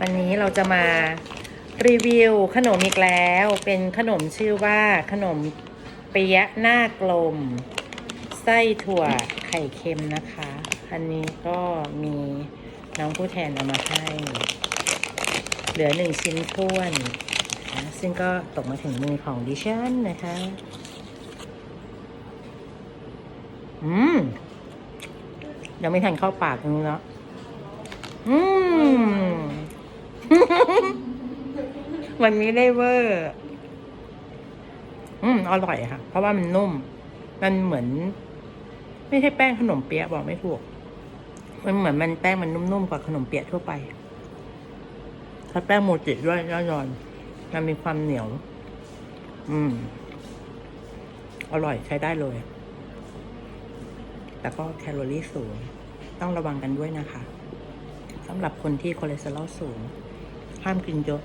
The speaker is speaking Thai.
วันนี้เราจะมารีวิวขนมอีกแล้ว เป็นขนมชื่อว่าขนมเปี๊ยะหน้ากลม ไส้ถั่วไข่เค็มนะคะ อันนี้ก็มีน้องผู้แทนเอามาให้ เหลือหนึ่งชิ้นท้วนนะซึ่งก็ตกมาถึงมือของดิฉันนะคะ อืม ยังไม่ทันเข้าปากนึงเนาะอืม วันนี้ได้เวอร์ อืมอร่อยค่ะ เพราะว่ามันนุ่ม มันเหมือน ไม่ใช่แป้งขนมเปี๊ยะบอกไม่ถูก มันเหมือนมันแป้งมันนุ่มๆกว่าขนมเปี๊ยะทั่วไปถ้าแป้งโมจิด้วยแน่นอนมันมีความเหนียว อืม อร่อยใช้ได้เลย แต่ก็แคลอรี่สูง ต้องระวังกันด้วยนะคะสำหรับคนที่คอเลสเตอรอลสูง ห้ามกินเยอะ